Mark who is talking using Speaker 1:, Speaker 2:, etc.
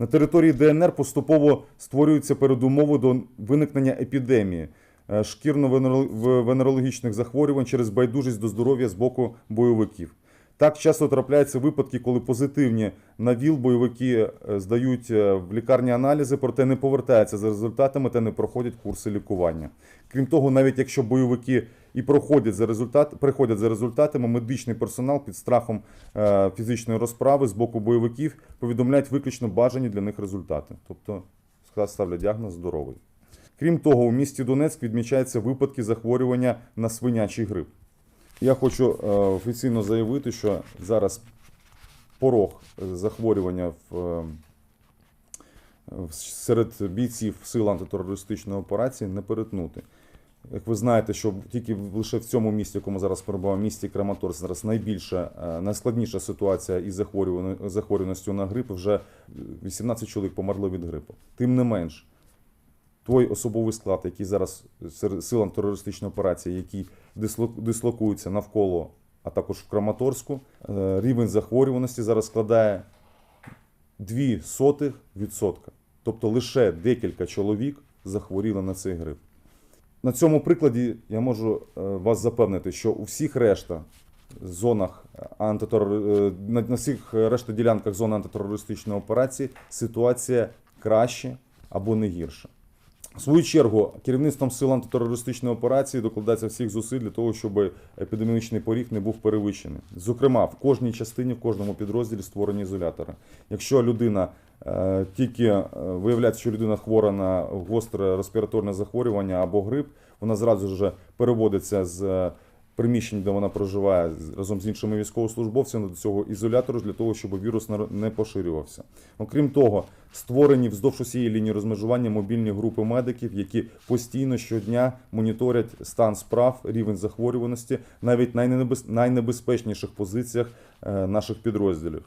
Speaker 1: На території ДНР поступово створюються передумови до виникнення епідемії е, шкірно-венерологічних захворювань через байдужість до здоров'я з боку бойовиків. Так часто трапляються випадки, коли позитивні на ВІЛ бойовики е, здають е, в лікарні аналізи, проте не повертаються за результатами та не проходять курси лікування. Крім того, навіть якщо бойовики і проходять за результат, приходять за результатами, медичний персонал під страхом е, фізичної розправи з боку бойовиків повідомляють виключно бажані для них результати. Тобто ставлять діагноз здоровий. Крім того, у місті Донецьк відмічаються випадки захворювання на свинячий грип. Я хочу е, офіційно заявити, що зараз порог е, захворювання в, серед бійців сил антитерористичної операції не перетнути. Як ви знаєте, що тільки лише в цьому місті, якому зараз перебуває, в місті Краматорськ, зараз найбільша, е, найскладніша ситуація із захворюваністю на грип. Вже е, 18 чоловік померли від грипу. Тим не менш, той особовий склад, який зараз серед сил антитерористичної операції, який дисло- дислокується навколо, а також в Краматорську, е, рівень захворюваності зараз складає 0,02%. Тобто лише декілька чоловік захворіли на цей грип. На цьому прикладі я можу е, вас запевнити, що у всіх решта зонах антитерор... е, на всіх решта ділянках зони антитерористичної операції ситуація краще або не гірша. В свою чергу, керівництвом сил антитерористичної операції докладається всіх зусиль для того, щоб епідемічний поріг не був перевищений. Зокрема, в кожній частині, в кожному підрозділі створені ізолятори. Якщо людина е, тільки е, виявляється, що людина хвора на гостре респіраторне захворювання або грип, вона зразу ж переводиться з е, приміщень, де вона проживає разом з іншими військовослужбовцями до цього ізолятору для того, щоб вірус не поширювався. Окрім того, створені вздовж усієї лінії розмежування мобільні групи медиків, які постійно щодня моніторять стан справ, рівень захворюваності, навіть найнебез... найнебезпечніших позиціях е, наших підрозділів.